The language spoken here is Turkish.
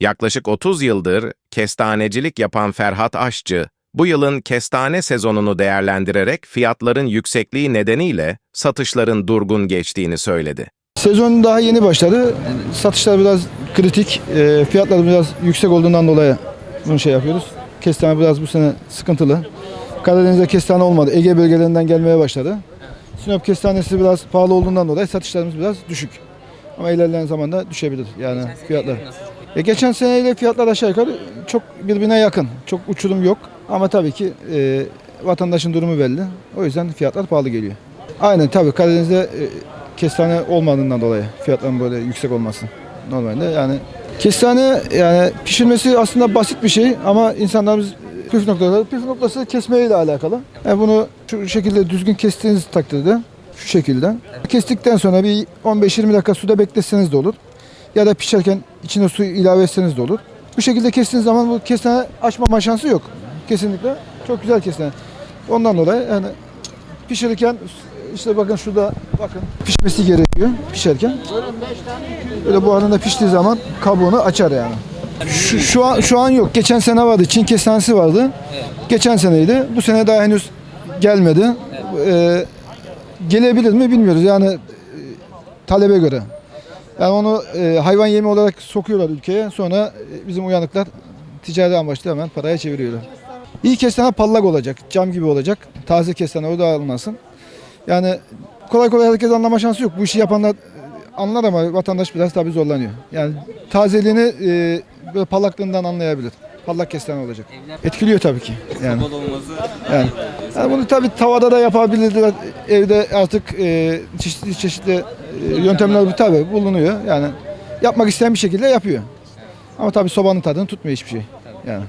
Yaklaşık 30 yıldır kestanecilik yapan Ferhat Aşçı, bu yılın kestane sezonunu değerlendirerek fiyatların yüksekliği nedeniyle satışların durgun geçtiğini söyledi. Sezon daha yeni başladı. Satışlar biraz kritik. E, fiyatlar biraz yüksek olduğundan dolayı bunu şey yapıyoruz. Kestane biraz bu sene sıkıntılı. Karadeniz'de kestane olmadı. Ege bölgelerinden gelmeye başladı. Sinop kestanesi biraz pahalı olduğundan dolayı satışlarımız biraz düşük. Ama ilerleyen zamanda düşebilir yani fiyatlar. E, geçen seneyle fiyatlar aşağı yukarı çok birbirine yakın. Çok uçurum yok. Ama tabii ki e, vatandaşın durumu belli. O yüzden fiyatlar pahalı geliyor. Aynen tabii Karadeniz'de e, kestane olmadığından dolayı fiyatların böyle yüksek olması normalde yani kestane yani pişirmesi aslında basit bir şey ama insanlarımız püf noktaları püf noktası kesmeyle alakalı. Yani bunu şu şekilde düzgün kestiğiniz takdirde şu şekilde kestikten sonra bir 15-20 dakika suda bekletseniz de olur. Ya da pişerken içine su ilave etseniz de olur. Bu şekilde kestiğiniz zaman bu kestane açmama şansı yok. Kesinlikle çok güzel kestane. Ondan dolayı yani pişirirken işte bakın şurada bakın pişmesi gerekiyor pişerken. Böyle buharında piştiği zaman kabuğunu açar yani. Şu, şu an şu an yok. Geçen sene vardı. Çin kestanesi vardı. Geçen seneydi. Bu sene daha henüz gelmedi. Ee, gelebilir mi bilmiyoruz. Yani e, talebe göre. Yani onu e, hayvan yemi olarak sokuyorlar ülkeye. Sonra e, bizim uyanıklar ticari amaçlı hemen paraya çeviriyorlar. İyi kestane pallak olacak. Cam gibi olacak. Taze kestane o da alınmasın. Yani kolay kolay herkes anlama şansı yok. Bu işi yapanlar e, anlar ama vatandaş biraz tabii zorlanıyor. Yani tazeliğini e, böyle pallaklığından anlayabilir. Pallak kestane olacak. Etkiliyor tabii ki. Yani. Yani, yani bunu tabii tavada da yapabilirler. Evde artık e, çeşitli çeşitli e, yöntemler tabii bulunuyor. Yani yapmak isteyen bir şekilde yapıyor. Ama tabii sobanın tadını tutmuyor hiçbir şey. Yani.